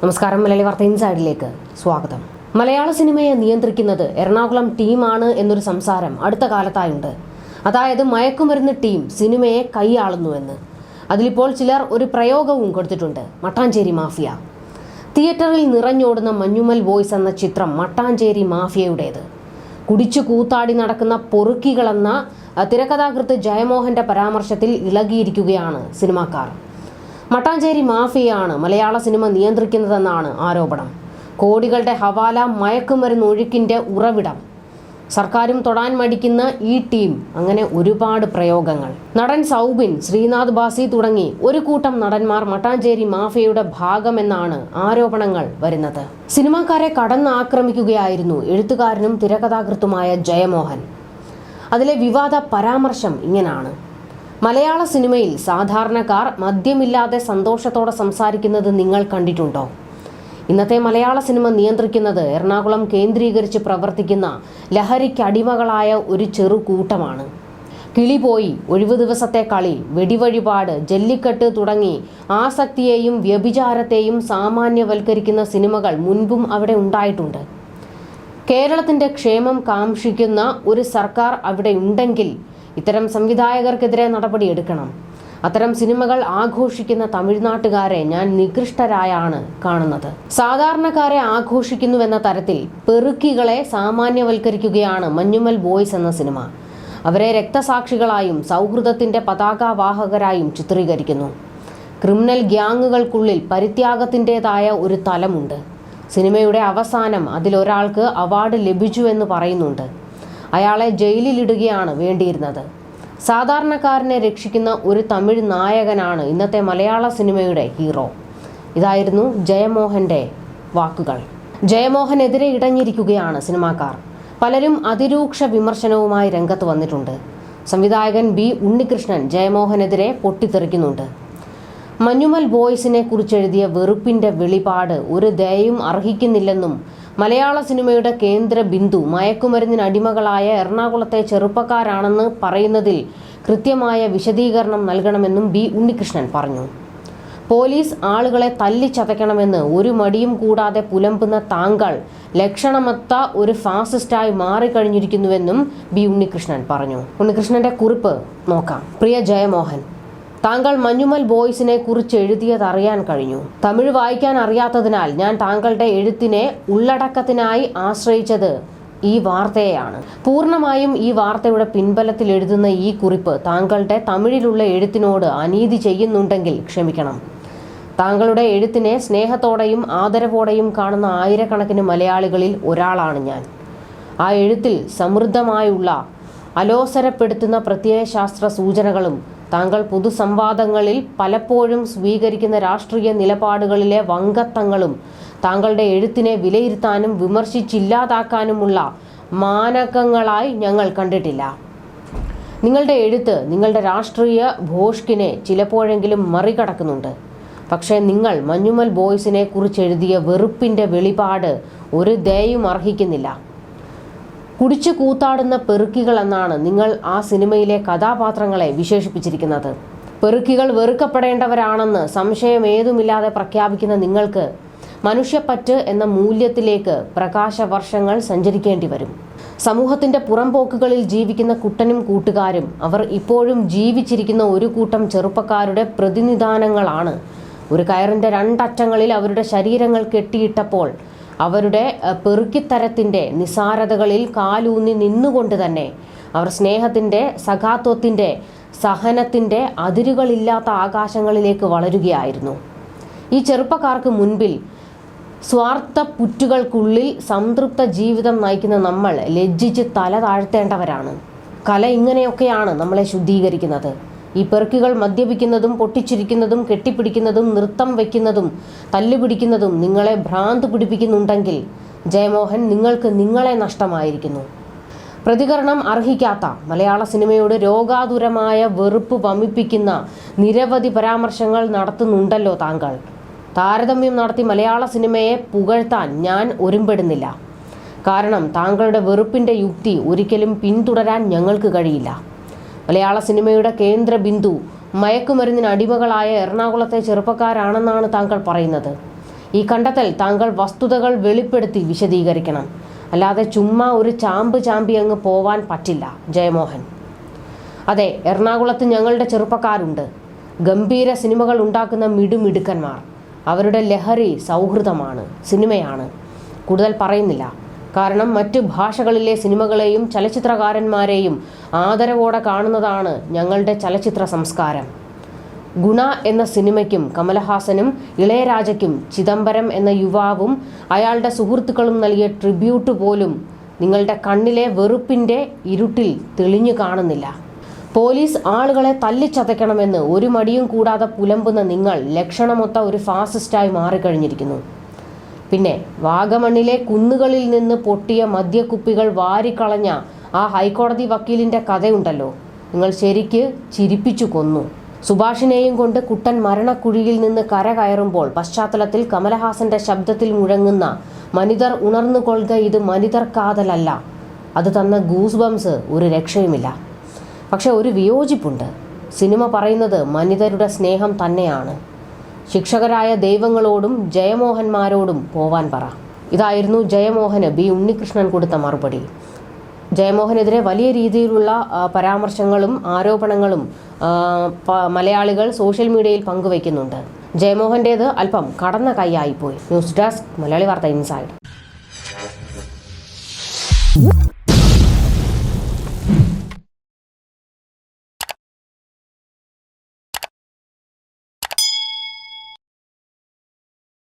നമസ്കാരം മലയാളി വാർത്ത ഇൻസൈഡിലേക്ക് സ്വാഗതം. മലയാള സിനിമയെ നിയന്ത്രിക്കുന്നത് എറണാകുളം ടീമാണ് എന്നൊരു സംസാരം അടുത്ത കാലത്തായുണ്ട്. അതായത് മയക്കുമരുന്ന് ടീം സിനിമയെ കൈയാളുന്നുവെന്ന്. അതിലിപ്പോൾ ചിലർ ഒരു പ്രയോഗവും കൊടുത്തിട്ടുണ്ട് മട്ടാഞ്ചേരി മാഫിയ. തിയേറ്ററിൽ നിറഞ്ഞോടുന്ന മഞ്ഞുമൽ ബോയ്സ് എന്ന ചിത്രം മട്ടാഞ്ചേരി മാഫിയയുടേത്. കുടിച്ചു കൂത്താടി നടക്കുന്ന പൊറുക്കികളെന്ന തിരക്കഥാകൃത്ത് ജയമോഹന്റെ പരാമർശത്തിൽ ഇളകിയിരിക്കുകയാണ് സിനിമാക്കാർ. മട്ടാഞ്ചേരി മാഫിയയാണ് മലയാള സിനിമ നിയന്ത്രിക്കുന്നതെന്നാണ് ആരോപണം. കോടികളുടെ ഹവാല മയക്കുമരുന്ന് ഒഴുക്കിന്റെ ഉറവിടം. സർക്കാരും തൊടാൻ മടിക്കുന്ന ഈ ടീം. അങ്ങനെ ഒരുപാട് പ്രയോഗങ്ങൾ. നടൻ സൗബിൻ ശ്രീനാഥ് ബാസി തുടങ്ങി ഒരു കൂട്ടം നടന്മാർ മട്ടാഞ്ചേരി മാഫിയയുടെ ഭാഗമെന്നാണ് ആരോപണങ്ങൾ വരുന്നത്. സിനിമാക്കാരെ കടന്നാക്രമിക്കുകയായിരുന്നു എഴുത്തുകാരനും തിരക്കഥാകൃത്തുമായ ജയമോഹൻ. അതിലെ വിവാദ പരാമർശം ഇങ്ങനാണ്. മലയാള സിനിമയിൽ സാധാരണക്കാർ മദ്യമില്ലാതെ സന്തോഷത്തോടെ സംസാരിക്കുന്നത് നിങ്ങൾ കണ്ടിട്ടുണ്ടോ? ഇന്നത്തെ മലയാള സിനിമ നിയന്ത്രിക്കുന്നത് എറണാകുളം കേന്ദ്രീകരിച്ച് പ്രവർത്തിക്കുന്ന ലഹരിക്ക് അടിമകളായ ഒരു ചെറു കൂട്ടമാണ് കിളി പോയി ഒഴിവു ദിവസത്തെ കളി വെടിവഴിപാട് ജല്ലിക്കെട്ട് തുടങ്ങി ആസക്തിയെയും വ്യഭിചാരത്തെയും സാമാന്യവൽക്കരിക്കുന്ന സിനിമകൾ മുൻപും അവിടെ ഉണ്ടായിട്ടുണ്ട്. കേരളത്തിന്റെ ക്ഷേമം കാംക്ഷിക്കുന്ന ഒരു സർക്കാർ അവിടെ ഉണ്ടെങ്കിൽ ഇത്തരം സംവിധായകർക്കെതിരെ നടപടിയെടുക്കണം. അത്തരം സിനിമകൾ ആഘോഷിക്കുന്ന തമിഴ്നാട്ടുകാരെ ഞാൻ നികൃഷ്ടരായാണ് കാണുന്നത്. സാധാരണക്കാരെ ആഘോഷിക്കുന്നുവെന്ന തരത്തിൽ പെറുക്കികളെ സാമാന്യവൽക്കരിക്കുകയാണ് മഞ്ഞുമൽ ബോയ്സ് എന്ന സിനിമ. അവരെ രക്തസാക്ഷികളായും സൗഹൃദത്തിന്റെ പതാകവാഹകരായും ചിത്രീകരിക്കുന്നു. ക്രിമിനൽ ഗ്യാങ്ങുകൾക്കുള്ളിൽ പരിത്യാഗത്തിന്റെതായ ഒരു തലമുണ്ട്. സിനിമയുടെ അവസാനം അതിലൊരാൾക്ക് അവാർഡ് ലഭിച്ചു എന്ന് പറയുന്നുണ്ട്. അയാളെ ജയിലിലിടുകയാണ് വേണ്ടിയിരുന്നത്. സാധാരണക്കാരനെ രക്ഷിക്കുന്ന ഒരു തമിഴ് നായകനാണ് ഇന്നത്തെ മലയാള സിനിമയുടെ ഹീറോ. ഇതായിരുന്നു ജയമോഹന്റെ വാക്കുകൾ. ജയമോഹനെതിരെ ഇടഞ്ഞിരിക്കുകയാണ് സിനിമാക്കാർ. പലരും അതിരൂക്ഷ വിമർശനവുമായി രംഗത്ത് വന്നിട്ടുണ്ട്. സംവിധായകൻ ബി ഉണ്ണികൃഷ്ണൻ ജയമോഹനെതിരെ പൊട്ടിത്തെറിക്കുന്നുണ്ട്. മഞ്ഞുമൽ ബോയ്സിനെ കുറിച്ചെഴുതിയ വെറുപ്പിന്റെ വെളിപാട് ഒരു ദയയും അർഹിക്കുന്നില്ലെന്നും മലയാള സിനിമയുടെ കേന്ദ്ര ബിന്ദു മയക്കുമരുന്നിന് അടിമകളായ എറണാകുളത്തെ ചെറുപ്പക്കാരാണെന്ന് പറയുന്നതിൽ കൃത്യമായ വിശദീകരണം നൽകണമെന്നും ബി ഉണ്ണികൃഷ്ണൻ പറഞ്ഞു. പോലീസ് ആളുകളെ തല്ലിച്ചതയ്ക്കണമെന്ന് ഒരു മടിയും കൂടാതെ പുലമ്പുന്ന താങ്കൾ ലക്ഷണമൊത്ത ഒരു ഫാസിസ്റ്റായി മാറിക്കഴിഞ്ഞിരിക്കുന്നുവെന്നും ബി ഉണ്ണികൃഷ്ണൻ പറഞ്ഞു. ഉണ്ണികൃഷ്ണന്റെ കുറിപ്പ് നോക്കാം. പ്രിയ ജയമോഹൻ. താങ്കൾ മഞ്ഞുമൽ ബോയ്സിനെ കുറിച്ച് എഴുതിയത് അറിയാൻ കഴിഞ്ഞു. തമിഴ് വായിക്കാൻ അറിയാത്തതിനാൽ ഞാൻ താങ്കളുടെ എഴുത്തിനെ ഉള്ളടക്കത്തിനായി ആശ്രയിച്ചത് ഈ വാർത്തയെയാണ്. പൂർണമായും ഈ വാർത്തയുടെ പിൻബലത്തിൽ എഴുതുന്ന ഈ കുറിപ്പ് താങ്കളുടെ തമിഴിലുള്ള എഴുത്തിനോട് അനീതി ചെയ്യുന്നുണ്ടെങ്കിൽ ക്ഷമിക്കണം. താങ്കളുടെ എഴുത്തിനെ സ്നേഹത്തോടെയും ആദരവോടെയും കാണുന്ന ആയിരക്കണക്കിന് മലയാളികളിൽ ഒരാളാണ് ഞാൻ. ആ എഴുത്തിൽ സമൃദ്ധമായുള്ള അലോസരപ്പെടുത്തുന്ന പ്രത്യയശാസ്ത്ര സൂചനകളും താങ്കൾ പൊതുസംവാദങ്ങളിൽ പലപ്പോഴും സ്വീകരിക്കുന്ന രാഷ്ട്രീയ നിലപാടുകളിലെ വങ്കത്തങ്ങളും താങ്കളുടെ എഴുത്തിനെ വിലയിരുത്താനും വിമർശിച്ചില്ലാതാക്കാനുമുള്ള മാനകങ്ങളായി ഞങ്ങൾ കണ്ടിട്ടില്ല. നിങ്ങളുടെ എഴുത്ത് നിങ്ങളുടെ രാഷ്ട്രീയ ഭോഷ്കിനെ ചിലപ്പോഴെങ്കിലും മറികടക്കുന്നുണ്ട്. പക്ഷേ നിങ്ങൾ മഞ്ഞുമൽ ബോയ്സിനെ കുറിച്ച് എഴുതിയ വെറുപ്പിന്റെ വെളിപാട് ഒരു ദയയും അർഹിക്കുന്നില്ല. കുടിച്ചു കൂത്താടുന്ന പെറുക്കികൾ എന്നാണ് നിങ്ങൾ ആ സിനിമയിലെ കഥാപാത്രങ്ങളെ വിശേഷിപ്പിച്ചിരിക്കുന്നത്. പെറുക്കികൾ വെറുക്കപ്പെടേണ്ടവരാണെന്ന് സംശയം ഏതുമില്ലാതെ പ്രഖ്യാപിക്കുന്ന നിങ്ങൾക്ക് മനുഷ്യപ്പറ്റ് എന്ന മൂല്യത്തിലേക്ക് പ്രകാശവർഷങ്ങൾ സഞ്ചരിക്കേണ്ടി വരും സമൂഹത്തിന്റെ പുറംപോക്കുകളിൽ ജീവിക്കുന്ന കുട്ടനും കൂട്ടുകാരും അവർ ഇപ്പോഴും ജീവിച്ചിരിക്കുന്ന ഒരു കൂട്ടം ചെറുപ്പക്കാരുടെ പ്രതിനിധാനങ്ങളാണ്. ഒരു കയറിന്റെ രണ്ടറ്റങ്ങളിൽ അവരുടെ ശരീരങ്ങൾ കെട്ടിയിട്ടപ്പോൾ അവരുടെ പെറുക്കിത്തരത്തിന്റെ നിസാരതകളിൽ കാലൂന്നി നിന്നുകൊണ്ട് തന്നെ അവർ സ്നേഹത്തിന്റെ സഖാത്വത്തിന്റെ സഹനത്തിന്റെ അതിരുകളില്ലാത്ത ആകാശങ്ങളിലേക്ക് വളരുകയായിരുന്നു. ഈ ചെറുപ്പക്കാർക്ക് മുൻപിൽ സ്വാർത്ഥ പുറ്റുകൾക്കുള്ളിൽ സംതൃപ്ത ജീവിതം നയിക്കുന്ന നമ്മൾ ലജ്ജിച്ച് തല താഴ്ത്തേണ്ടവരാണ്. കല ഇങ്ങനെയൊക്കെയാണ് നമ്മളെ ശുദ്ധീകരിക്കുന്നത്. ഈ പെറുക്കുകൾ മദ്യപിക്കുന്നതും പൊട്ടിച്ചിരിക്കുന്നതും കെട്ടിപ്പിടിക്കുന്നതും നൃത്തം വയ്ക്കുന്നതും തല്ലുപിടിക്കുന്നതും നിങ്ങളെ ഭ്രാന്ത് പിടിപ്പിക്കുന്നുണ്ടെങ്കിൽ ജയമോഹൻ നിങ്ങൾക്ക് നിങ്ങളെ നഷ്ടമായിരിക്കുന്നു. പ്രതികരണം അർഹിക്കാത്ത മലയാള സിനിമയോട് രോഗാതുരമായ വെറുപ്പ് വമിപ്പിക്കുന്ന നിരവധി പരാമർശങ്ങൾ നടത്തുന്നുണ്ടല്ലോ താങ്കൾ. താരതമ്യം നടത്തി മലയാള സിനിമയെ പുകഴ്ത്താൻ ഞാൻ ഒരുമ്പെടുന്നില്ല. കാരണം താങ്കളുടെ വെറുപ്പിന്റെ യുക്തി ഒരിക്കലും പിന്തുടരാൻ ഞങ്ങൾക്ക് കഴിയില്ല. മലയാള സിനിമയുടെ കേന്ദ്ര ബിന്ദു മയക്കുമരുന്നിന് അടിമകളായ എറണാകുളത്തെ ചെറുപ്പക്കാരാണെന്നാണ് താങ്കൾ പറയുന്നത്. ഈ കണ്ടെത്തൽ താങ്കൾ വസ്തുതകൾ വെളിപ്പെടുത്തി വിശദീകരിക്കണം. അല്ലാതെ ചുമ്മാ ഒരു ചാമ്പ് ചാമ്പി അങ്ങ് പോവാൻ പറ്റില്ല. ജയമോഹൻ. അതെ എറണാകുളത്ത് ഞങ്ങളുടെ ചെറുപ്പക്കാരുണ്ട്. ഗംഭീര സിനിമകൾ ഉണ്ടാക്കുന്ന മിടുമിടുക്കന്മാർ. അവരുടെ ലഹരി സൗഹൃദമാണ് സിനിമയാണ്. കൂടുതൽ പറയുന്നില്ല. കാരണം മറ്റ് ഭാഷകളിലെ സിനിമകളെയും ചലച്ചിത്രകാരന്മാരെയും ആദരവോടെ കാണുന്നതാണ് ഞങ്ങളുടെ ചലച്ചിത്ര സംസ്കാരം. ഗുണ എന്ന സിനിമയ്ക്കും കമലഹാസനും ഇളയരാജയ്ക്കും ചിദംബരം എന്ന യുവാവും അയാളുടെ സുഹൃത്തുക്കളും നൽകിയ ട്രിബ്യൂട്ട് പോലും നിങ്ങളുടെ കണ്ണിലെ വെറുപ്പിന്റെ ഇരുട്ടിൽ തെളിഞ്ഞു കാണുന്നില്ല. പോലീസ് ആളുകളെ തല്ലിച്ചതയ്ക്കണമെന്ന് ഒരു മടിയും കൂടാതെ പുലമ്പുന്ന നിങ്ങൾ ലക്ഷണമൊത്ത ഒരു ഫാസിസ്റ്റായി മാറിക്കഴിഞ്ഞിരിക്കുന്നു. പിന്നെ വാഗമണ്ണിലെ കുന്നുകളിൽ നിന്ന് പൊട്ടിയ മദ്യക്കുപ്പികൾ വാരിക്കളഞ്ഞ ആ ഹൈക്കോടതി വക്കീലിന്റെ കഥയുണ്ടല്ലോ. നിങ്ങൾ ശരിക്ക് ചിരിപ്പിച്ചു കൊന്നു. സുഭാഷിനെയും കൊണ്ട് കുട്ടൻ മരണക്കുഴിയിൽ നിന്ന് കര കയറുമ്പോൾ പശ്ചാത്തലത്തിൽ കമലഹാസന്റെ ശബ്ദത്തിൽ മുഴങ്ങുന്ന മനിതർ ഉണർന്നുകൊള്ളുക ഇത് മനിതർ കാതലല്ല. അത് തന്ന ഗൂസ് ബംസ് ഒരു രക്ഷയുമില്ല. പക്ഷെ ഒരു വിയോജിപ്പുണ്ട്. സിനിമ പറയുന്നത് മനിതരുടെ സ്നേഹം തന്നെയാണ്. ശിക്ഷകരായ ദൈവങ്ങളോടും ജയമോഹന്മാരോടും പോവാൻ പറ. ഇതായിരുന്നു ജയമോഹന് ബി. ഉണ്ണികൃഷ്ണൻ കൊടുത്ത മറുപടി. ജയമോഹനെതിരെ വലിയ രീതിയിലുള്ള പരാമർശങ്ങളും ആരോപണങ്ങളും മലയാളികൾ സോഷ്യൽ മീഡിയയിൽ പങ്കുവയ്ക്കുന്നുണ്ട് ജയമോഹന്റേത് അല്പം കടന്ന കൈയായിപ്പോയി. ന്യൂസ് ഡെസ്ക് മലയാളി വാർത്ത ഇൻസൈഡ്.